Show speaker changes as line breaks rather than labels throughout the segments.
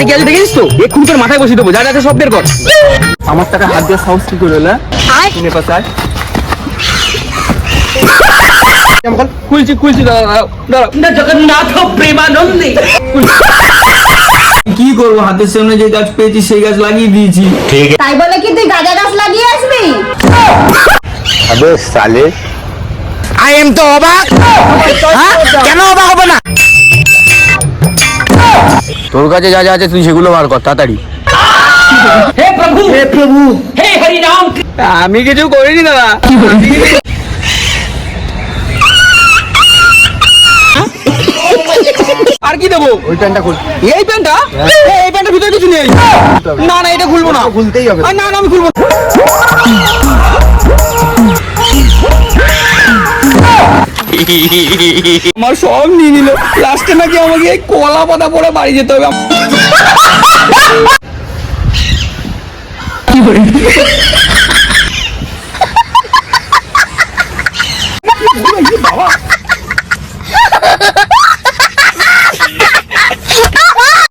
হাতে কি আছে তো? এক্ষুনি তোর মাথায় বসে দেবো যা যা সব বের কর। আমার টাকা হাত দিয়ে সাহস কি করে না শুনে পাশায় খুলছি। খুলছি কি করব? হাতের সামনে যে গাছ পেয়েছি সেই গাছ লাগিয়ে দিয়েছি।
তাই বলে কি তুই গাঁজা গাছ লাগিয়ে আসবি?
আবে সালে
আই এম তো অবাক কেন অবাক হবে না? তোর কাছে যা যা আছে তুই সেগুলো বার কর তাড়াতাড়ি।
হে প্রভু! হে প্রভু! হে হরি রাম!
আমি কিছু করিনি দাদা। আর কি দেবো?
ওই প্যান্টটা খুল।
এই প্যান্টটা? এই প্যান্টের ভিতরে কিছু নেই। না না এটা খুলবো না।
খুলতেই হবে।
না না আমি খুলবো না। আমার সব নিয়ে নিল লাস্টে নাকি আমাকে এই কলা পাতা পরে বাড়ি যেতে হবে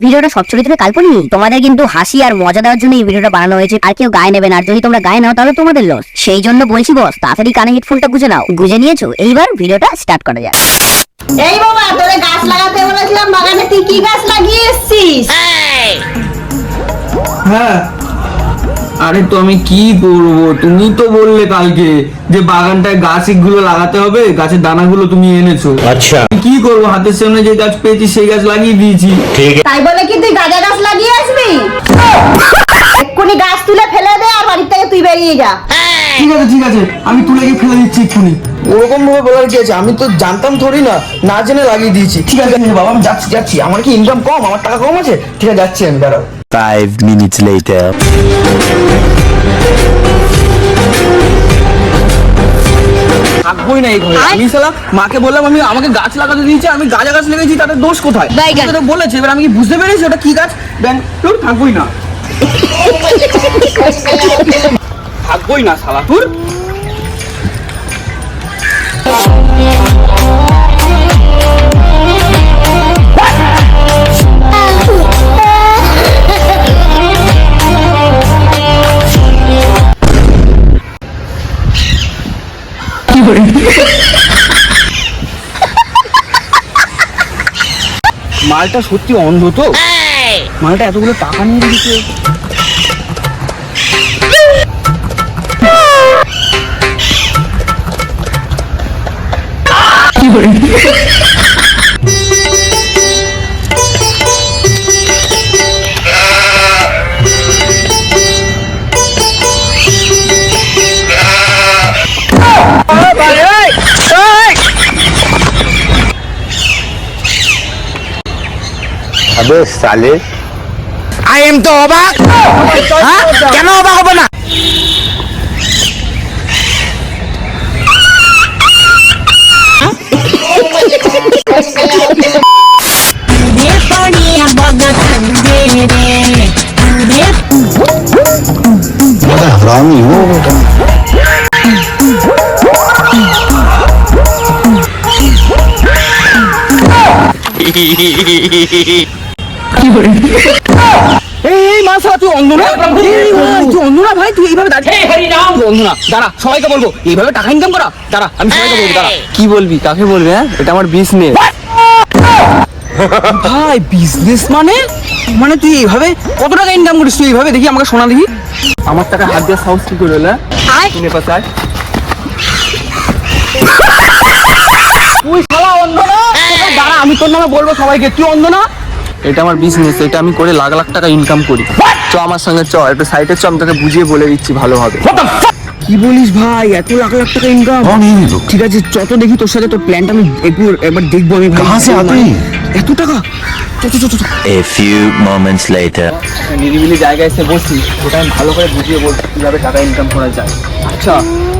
ভিডিওটা সব চরিত্রে কাল্পনিক। তোমাদের কিন্তু হাসি আর মজা দেওয়ার জন্য এই ভিডিওটা বানানো হয়েছে। আর কেউ গায়ে নেবে না। আর যদি তোমরা গায়ে নাও তাহলে তোমাদের লস সেই জন্য বলছি বস তাড়াতাড়ি কানে হেডফোনটা গুজে নাও। গুজে নিয়েছো? এইবার ভিডিওটা স্টার্ট করা যাক।
এই বাবা তোরে গাছ লাগাতে বলেছিলাম বাগানে তুই কি গাছ লাগিয়ে এসছিস?
হ্যাঁ। আরে তো আমি কি করব? তুমি তো বললে কালকে যে বাগানটায় গাছগুলো লাগাতে হবে গাছের দানাগুলো তুমি এনেছো। আচ্ছা। কি করব? হাতের সামনে যে গাছ পেয়েছি সেই গাছ লাগিয়ে দিয়েছি।
তাই বলে কি তুই গাঁজা গাছ লাগিয়ে আসবি? এক্ষুনি গাছ তুলে ফেলে দে আর বাড়ির থেকে তুই বেরিয়ে যা।
ঠিক আছে ঠিক আছে। আমি তুলে গিয়ে ফেলে দিচ্ছি এক্ষুনি। ওরকম ভাবে বলার কি আছে? আমি তো জানতাম থরি না না জেনে লাগিয়ে দিয়েছি। ঠিক আছে বাবা আমি যাচ্ছি যাচ্ছি। আমার কি ইনকাম কম? আমার টাকা কম আছে? ঠিক আছে যাচ্ছি আমি বেড়াও
Five minutes later.
থাকবোই না এই ঘরে। আমি শালা মাকে বললাম আমি আমাকে গাছ লাগাতে দিয়েছে আমি গাঁজা গাছ লেগেছি তাদের দোষ কোথায়?
বাইগান।
তো বলেছে এবার আমি কি বুঝতে পেরেছি ওটা কি গাছ? ব্যাং তোর থাকবোই না। থাকবোই না শালা তোর মালটা সত্যি অন্ধ তো? মালটা এতগুলো টাকা নিয়ে রেখেছে?
अबे साले
আই এম তো অবাক হ্যাঁ? কেন অবাক হবে না
बड़ा हरामी हो बेटा
এই এই মাসা তুই অন্ধ না? তুই অন্ধ না ভাই? তুই এইভাবে দাঁড়িয়ে
হে হরি রাম।
তুই অন্ধ না। দাঁড়া সবাইকে বলব এইভাবে টাকা ইনকাম করা? দাঁড়া আমি সবাইকে বলব দাঁড়া। কি বলবি? কাকে বলবি হ্যাঁ? এটা আমার বিজনেস ভাই বিজনেস মানে? মানে তুই এইভাবে কত টাকা ইনকাম করিস তুই এইভাবে? দেখি আমাকে শোনা দেখি। আমার টাকা হাত দিয়ে সাহস কি করে পাশায় তুই শালা অন্ধ না? দাঁড়া আমি তোর নামে বলব সবাইকে। তুই অন্ধ না? এটা আমার বিজনেস এটা আমি করে লাখ লাখ টাকা ইনকাম করি। চ আমার সঙ্গে চ একটু সাইডে চ আমি তোকে বুঝিয়ে বলে দিচ্ছি ভালোভাবে। কি বলিস ভাই এত লাখ লাখ টাকা ইনকাম ঠিক আছে যত দেখি তোর সাথে তোর প্ল্যানটা আমি একটু একবার দেখব আমি ভাই। এত টাকা? নিরিবিলি জায়গায় এসে বসি ওটা আমি ভালো করে বুঝিয়ে বলছি কীভাবে টাকা ইনকাম করা যায়। আচ্ছা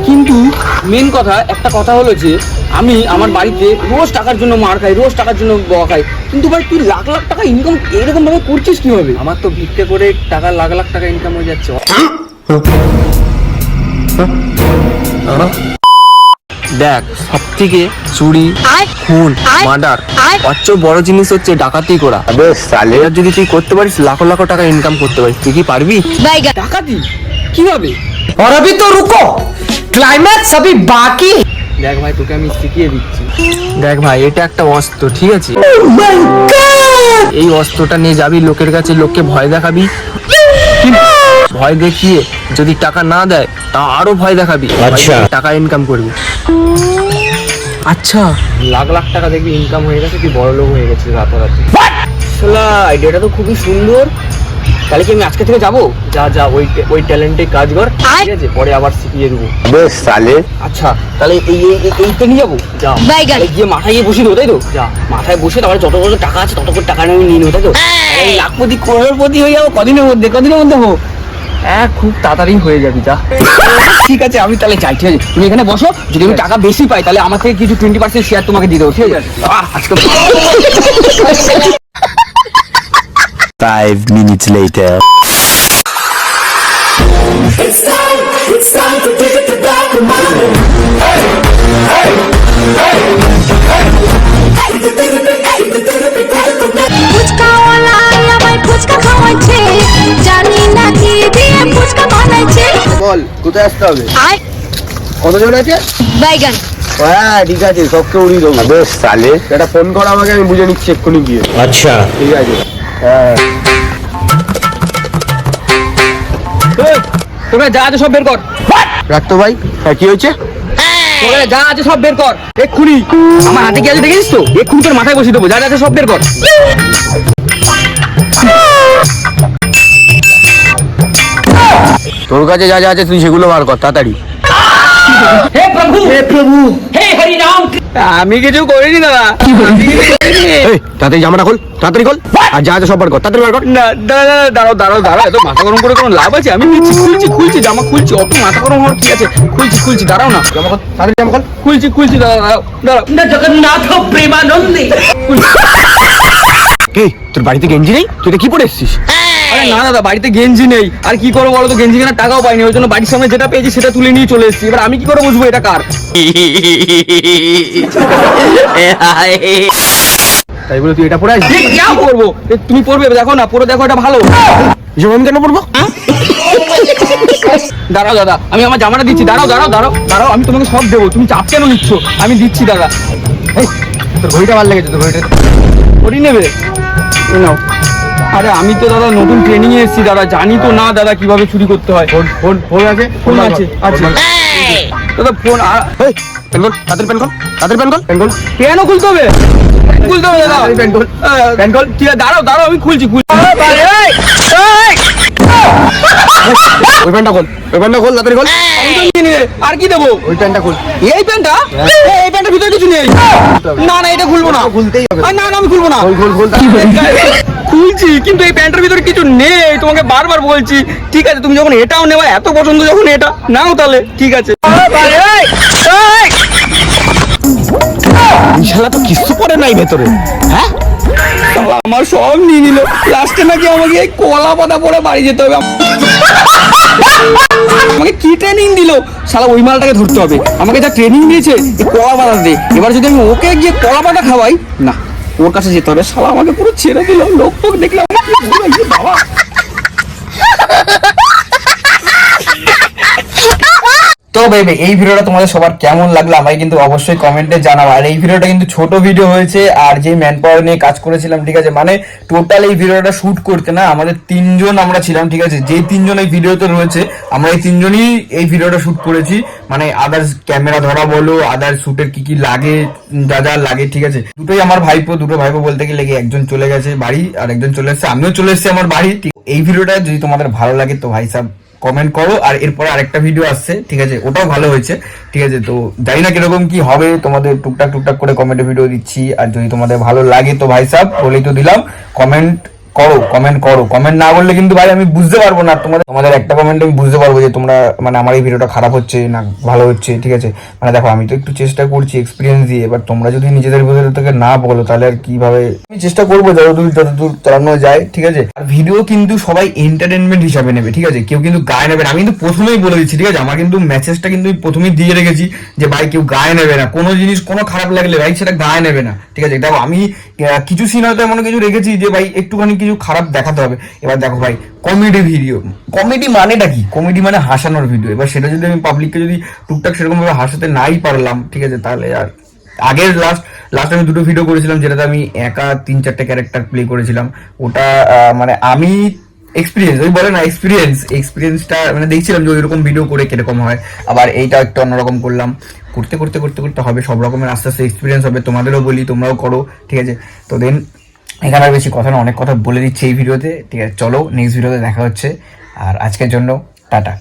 কিন্তু মেন কথা একটা কথা হলো যে আমি আমার বাড়িতে রোজ টাকার জন্য মার খাই রোজ টাকার জন্য বকা খাই কিন্তু ভাই তুই লাখ লাখ টাকা ইনকাম এরকম ভাবে করছিস কিভাবে আমার তো ভিক্ষে করে টাকা লাখ লাখ টাকা ইনকাম হয়ে যাচ্ছে
দেখ সব থেকে চুরি খুন মার্ডার অচ্চ বড় জিনিস হচ্ছে ডাকাতি করা
अबे साले
এটা যদি তুই করতে পারিস লাখো লাখো টাকা ইনকাম করতে পারিস তুই কি পারবি
ডাকাতি কিভাবে और अभी तो रुको ক্লাইম্যাক্স সবই বাকি
দেখ ভাই তোকে আমি শিখিয়ে দিচ্ছি। দেখ ভাই এটা একটা অস্ত্র ঠিক আছে? এই অস্ত্রটা নিয়ে যাবি লোকের কাছে লোককে ভয় দেখাবি। ভয় দেখিয়ে যদি টাকা না দেয় তা আরও ভয় দেখাবি।
আচ্ছা।
টাকা ইনকাম করবি। আচ্ছা। লাখ লাখ টাকা দেখবি ইনকাম হয়ে গেছে তুই বড় লোক হয়ে গেছে রাতারাতি। আইডিয়াটা তো খুবই সুন্দর। তাহলে কি আমি আজকে থেকে যাব? যা যা ওই ওই ট্যালেন্টে কাজ কর। ঠিক আছে পরে আবার শিখিয়ে দেবো।
বেশ তাহলে।
আচ্ছা তাহলে এই এইতে নিয়ে যাব? যা। গিয়ে মাথায় গিয়ে বসে দেবো তাই তো? যা। মাথায় বসে তারপরে যত কত টাকা আছে তত করে টাকা আমি নিয়ে নেব তাই তো? লাখপতি করোড়পতি হয়ে যাব কদিনের মধ্যে কদিনের মধ্যে হব? হ্যাঁ খুব তাড়াতাড়ি হয়ে যাবি যা। ঠিক আছে আমি তাহলে যাই ঠিক আছে। তুমি এখানে বসো যদি আমি টাকা বেশি পাই তাহলে আমার থেকে কিছু টোয়েন্টি পার্সেন্ট শেয়ার তোমাকে দিয়ে দেবো ঠিক আছে? আজকে
Five minutes later.
It's time, it's time to give it to back the money. Hey, hey, hey, hey.
ফুচকাওয়ালা আমায় ফুচকা খাওয়াচ্ছে। জানি না কি দিয়ে ফুচকা বানাইছে
বল কোথায় আসতে হবে?
আর
কতজন আছে?
বাইগান।
হ্যাঁ ঠিক আছে সবকে উড়িয়ে দেবো।
বেশ সালে।
একটা ফোন কর আমাকে আমি বুঝে নিচ্ছি এক্ষুনি গিয়ে।
আচ্ছা।
ঠিক আছে।
তোমরা যা আছে সব বের কর।
রাখতো ভাই? হ্যাঁ কি হয়েছে?
তোমরা যা আছে সব বের কর। এক্ষুনি। আমার হাতে কি আছে দেখেছিস তো? এক্ষুনি তোর মাথায় বসিয়ে দেবো। যা যা আছে সব বের কর।
তোর কাছে যা যা আছে তুই সেগুলো বার কর তাড়াতাড়ি।
হে প্রভু! হে প্রভু! হে হরি রাম
আমি কিছু করিনি দাদা। এই তাড়াতাড়ি জামাটা খোল তাড়াতাড়ি খোল। আর যা আছে সব বার কর তাড়াতাড়ি বার কর।
না দাঁড়া দাঁড়াও দাঁড়াও দাঁড়াও এত মাথা গরম করে কোনো লাভ আছে? আমি নিচ্ছি খুলছি খুলছি জামা খুলছি অত মাথা গরম হওয়ার কি আছে? খুলছি খুলছি দাঁড়াও না।
জামা তাড়াতাড়ি জামা খোল।
খুলছি খুলছি দাঁড়াও দাঁড়াও দাঁড়াও। না জগন্নাথ প্রেমানন্দে।
কি? তোর বাড়িতে গেঞ্জি নেই? তুই কি পরে এসছিস?
আরে না দাদা বাড়িতে গেঞ্জি নেই। আর কি করব বলো তো গেঞ্জি কেনার টাকাও পাইনি ওই জন্য বাড়ির সামনে যেটা পেয়েছি সেটা তুলে নিয়ে চলে এসেছি। এবার আমি কি করে বুঝব এটা কার?
তাই বলে তুই এটা পরে আসবি?
কি করব? এ, তুমি পড়বে দেখো না পরে দেখো এটা ভালো।
আমি কেন পরবো?
দাঁড়াও দাদা আমি আমার জামাটা দিচ্ছি। দাঁড়াও দাঁড়াও দাঁড়াও দাঁড়াও আমি তোমাকে সব দেবো। তুমি চাপ কেন নিচ্ছ? আমি দিচ্ছি দাদা।
এই, তোর ঘড়িটা ভালো লেগেছে তোর ঘড়িটা।
করি নেবে? নাও। আরে আমি তো দাদা নতুন ট্রেনিং এ এসেছি দাদা। জানি তো না দাদা কীভাবে চুরি করতে হয়।
ফোন ফোন ফোন আছে?
ফোন আছে আচ্ছা দাদা ফোন
এই পেন কল তাড়াতাড়ি পেন কল তাড়াতাড়ি পেন কল পেন কল
কেন খুলতে হবে? খুলতে হবে দাদা?
তাড়াতাড়ি পেন কল
আহ,
পেন কল
ঠিক আছে দাঁড়াও দাঁড়াও আমি খুলছি খুলছি।
ওই প্যান্টটা খোল ওই প্যান্টটা খোল তাড়াতাড়ি খোল।
আর কি দেবো?
ওই প্যান্টটা খোল।
এই প্যান্টটা এই, প্যান্টের ভিতরে কিছু নেই। না না এটা খুলবো না।
খুলতেই হবে।
না না আমি খুলবো না।
খোল খোল খোল
খুলছি কিন্তু এই প্যান্টের ভিতরে কিছু নেই তোমাকে বারবার বলছি। ঠিক আছে তুমি যখন এটাও নেওয়া এত পছন্দ যখন এটা নাও তাহলে ঠিক আছে।
শালা তো কিছু পরে নাই ভেতরে। হ্যাঁ?
আমার সব নিয়ে নিল। লাস্টে নাকি আমাকে এই কলা পাতা পরে বাড়ি যেতে হবে। আমাকে কি ট্রেনিং দিল? শালা ওই মালটাকে ধরতে হবে। আমাকে যা ট্রেনিং দিয়েছে কলা পাতা দে। এবার যদি আমি ওকে গিয়ে কলা পাতা খাওয়াই না। ওর কাছে যেতে হবে। শালা আমাকে পুরো ছেড়ে দিল। লোক টোক দেখলাম বাবা তো বেবে এই ভিডিওটা তোমাদের সবার কেমন লাগল আমাকে কিন্তু অবশ্যই কমেন্টে জানাও। আর এই ভিডিওটা কিন্তু ছোট ভিডিও হয়েছে, আর যে ম্যান পাওয়ার নিয়ে কাজ করেছিলাম, ঠিক আছে মানে টোটাল এই ভিডিওটা শুট করতে না আমাদের তিনজন আমরা ছিলাম, ঠিক আছে যে তিনজন এই ভিডিওতে রয়েছে, আমরা এই তিনজনই এই ভিডিওটা শুট করেছি। মানে আদার্স ক্যামেরা ধরা বলো আদার্স শুটের কি কি লাগে, যা যা লাগে, ঠিক আছে। দুটোই আমার ভাইপো, দুটো ভাইপো বলতে গেলে একজন চলে গেছে বাড়ি, আর একজন চলে এসেছে, আমিও চলে এসেছি আমার বাড়ি এই ভিডিওটা যদি তোমাদের ভালো লাগে তো ভাই সাহেব কমেন্ট করো, আর এরপরে আরেকটা ভিডিও আসছে, ঠিক আছে? ওটাও ভালো হয়েছে, ঠিক আছে? তো জানি না কীরকম কি হবে, তোমাদের টুকটাক টুকটাক করে কমেন্টে ভিডিও দিচ্ছি, আর যদি তোমাদের ভালো লাগে তো ভাই সাহেব বলেই তো দিলাম কমেন্ট
করো কমেন্ট করো। কমেন্ট না করলে কিন্তু ভাই আমি বুঝতে পারব না। তোমাদের তোমাদের একটা কমেন্ট আমি বুঝতে পারব যে তোমরা মানে আমার এই ভিডিওটা খারাপ হচ্ছে না ভালো হচ্ছে, ঠিক আছে? মানে দেখো, আমি তো একটু চেষ্টা করছি এক্সপিরিয়েন্স দিয়ে এবার তোমরা যদি নিজেদের ভিতরে থেকে না বলো, তাহলে আর কীভাবে? আমি চেষ্টা করব যতদূর যতদূর চালানো যায়, ঠিক আছে? আর ভিডিও কিন্তু সবাই এন্টারটেনমেন্ট হিসাবে নেবে, ঠিক আছে? কেউ কিন্তু গায়ে নেবে না। আমি কিন্তু প্রথমেই বলে দিচ্ছি, ঠিক আছে? আমার কিন্তু মেসেজটা কিন্তু প্রথমেই দিয়ে রেখেছি যে, ভাই, কেউ গায়ে নেবে না। কোনো জিনিস, কোনো খারাপ লাগলে ভাই, সেটা গায়ে নেবে না। ঠিক আছে? দেখো, আমি কিছু সিন হয়তো এমন কিছু রেখেছি যে, ভাই, একটুখানি কিছু খারাপ দেখাতে হবে। এবার দেখো ভাই কমেডি ভিডিও কমেডি মানেটা কি? কমেডি মানে হাসানোর ভিডিও এবার সেটা যদি আমি পাবলিককে যদি টুকটাক সেরকম ভাবে হাসাতে নাই পারলাম, ঠিক আছে, তাহলে আর আগের লাস্ট লাস্ট আমি দুটো ভিডিও করেছিলাম, যেটাতে আমি একা তিন চারটে ক্যারেক্টার প্লে করেছিলাম। ওটা মানে আমি এক্সপিরিয়েন্স ওই বলে না এক্সপিরিয়েন্স এক্সপিরিয়েন্সটা মানে দেখছিলাম যে ওইরকম ভিডিও করে কীরকম হয়। আবার এইটা একটু অন্যরকম করলাম। করতে করতে করতে করতে হবে, সব রকমের আস্তে আস্তে এক্সপিরিয়েন্স হবে। তোমাদেরও বলি, তোমরাও করো, ঠিক আছে। তো দেন এখানে আর বেশি কথা না, অনেক কথা বলে দিচ্ছি এই ভিডিওতে। ঠিক আছে, চলো নেক্সট ভিডিওতে দেখা হচ্ছে। আর আজকের জন্য টাটা।